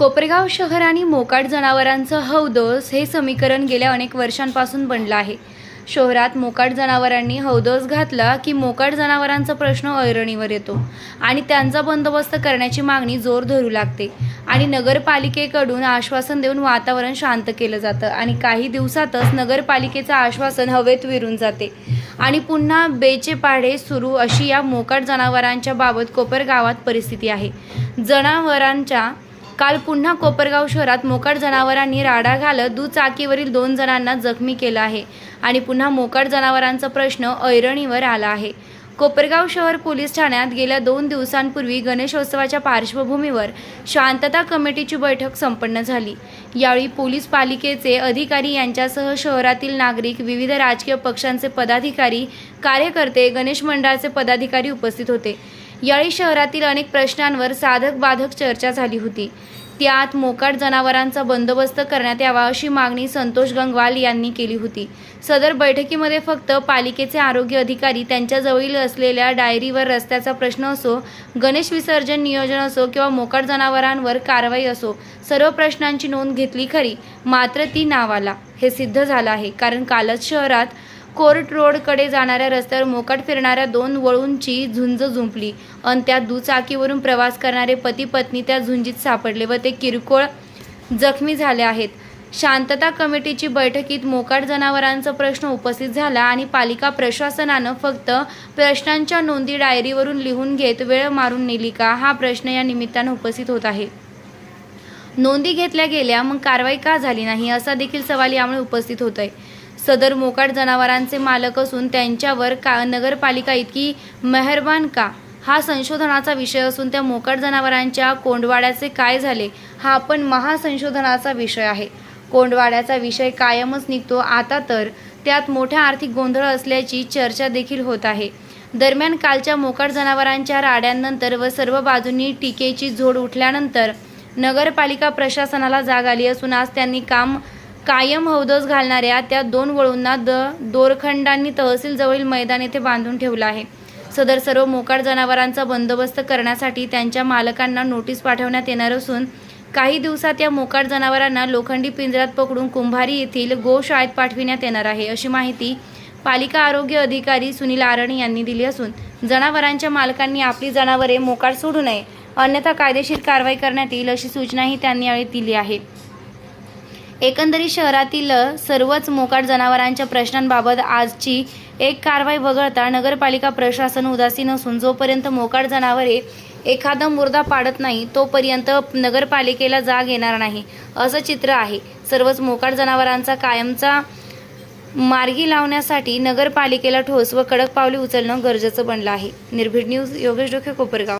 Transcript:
कोपरेगाव शहर आणि मोकाट जनावरांचं हौदोस हे समीकरण गेल्या अनेक वर्षांपासून बनलं आहे. शहरात मोकाट जनावरांनी हौदोस घातला की मोकाट जनावरांचा प्रश्न ऐरणीवर येतो आणि त्यांचा बंदोबस्त करण्याची मागणी जोर धरू लागते आणि नगरपालिकेकडून आश्वासन देऊन वातावरण शांत केलं जातं आणि काही दिवसातच नगरपालिकेचं आश्वासन हवेत विरून जाते. आणि पुन्हा बेचेपाढे सुरू अशी या मोकाट जनावरांच्या बाबत कोपर गावात परिस्थिती आहे. जनावरांच्या काल पुन्हा कोपरगाव शहरात मोकाट जनावरांनी राडा घालत दुचाकीवरील दोन जणांना जखमी केलं आहे आणि पुन्हा मोकाट जनावरांचा प्रश्न ऐरणीवर आला आहे. कोपरगाव शहर पोलीस ठाण्यात गेल्या दोन दिवसांपूर्वी गणेशोत्सवाच्या पार्श्वभूमीवर शांतता कमिटीची बैठक संपन्न झाली. यावेळी पोलीस पालिकेचे अधिकारी यांच्यासह शहरातील नागरिक विविध राजकीय पक्षांचे पदाधिकारी कार्यकर्ते गणेश मंडळाचे पदाधिकारी उपस्थित होते. यावेळी शहरातील अनेक प्रश्नांवर साधक बाधक चर्चा झाली होती. त्यात मोकाट जनावरांचा बंदोबस्त करण्यात यावा अशी मागणी संतोष गंगवाल यांनी केली होती. सदर बैठकीमध्ये फक्त पालिकेचे आरोग्य अधिकारी त्यांच्याजवळील असलेल्या डायरीवर रस्त्याचा प्रश्न असो गणेश विसर्जन नियोजन असो किंवा मोकाट जनावरांवर कारवाई असो सर्व प्रश्नांची नोंद घेतली खरी. मात्र ती नावाला. हे सिद्ध झालं आहे. कारण कालच शहरात कोर्ट रोडकडे जाणाऱ्या रस्त्यावर मोकाट फिरणाऱ्या दोन वळूंची झुंज झुंपली अन त्या दुचाकीवरून प्रवास करणारे पती पत्नी त्या झुंजीत सापडले व ते किरकोळ जखमी झाले आहेत. शांतता कमिटीची बैठकीत मोकाट जनावरांचा प्रश्न उपस्थित झाला आणि पालिका प्रशासनानं फक्त प्रश्नांच्या नोंदी डायरीवरून लिहून घेत वेळ मारून नेली का? हा प्रश्न या निमित्तानं उपस्थित होत आहे. नोंदी घेतल्या गेल्या मग कारवाई का झाली नाही? असा देखील सवाल यामुळे उपस्थित होत आहे सदर मोकाट जनावरांचे मालक असून त्यांच्यावर का नगरपालिका इतकी मेहरबान का? हा संशोधनाचा विषय असून त्या मोकाट जनावरांच्या कोंडवाड्याचे काय झाले हा पण महासंशोधनाचा विषय आहे. कोंडवाड्याचा विषय कायमच निघतो. आता तर त्यात मोठा आर्थिक गोंधळ असल्याची चर्चा देखील होत आहे. दरम्यान कालच्या मोकाट जनावरांच्या राड्यांनंतर व सर्व बाजूंनी टीकेची झोड उठल्यानंतर नगरपालिका प्रशासनाला जाग आली असून आज त्यांनी काम कायम हौदस घालणाऱ्या त्या दोन वळूंना द दोरखंडांनी तहसीलजवळील मैदान येथे बांधून ठेवलं आहे. सदर सर्व मोकाट जनावरांचा बंदोबस्त करण्यासाठी त्यांच्या मालकांना नोटीस पाठवण्यात येणार असून काही दिवसात या मोकाट जनावरांना लोखंडी पिंजऱ्यात पकडून कुंभारी येथील गोशाळेत पाठविण्यात येणार आहे अशी माहिती पालिका आरोग्य अधिकारी सुनील आरण यांनी दिली असून जनावरांच्या मालकांनी आपली जनावरे मोकाट सोडू नये अन्यथा कायदेशीर कारवाई करण्यात येईल अशी सूचनाही त्यांनी यावेळी दिली आहे. एकंदरीत शहरातील सर्वच मोकाट जनावरांच्या प्रश्नांबाबत आजची एक कारवाई वगळता नगरपालिका प्रशासन उदासीन असून जोपर्यंत मोकाट जनावरे एखादा मुर्दा पाडत नाही तोपर्यंत नगरपालिकेला जाग येणार नाही असं चित्र आहे. सर्वच मोकाट जनावरांचा कायमचा मार्गी लावण्यासाठी नगरपालिकेला ठोस व कडक पावले उचलणं गरजेचं बनलं आहे. निर्भीड न्यूज योगेश डोके कोपरगाव.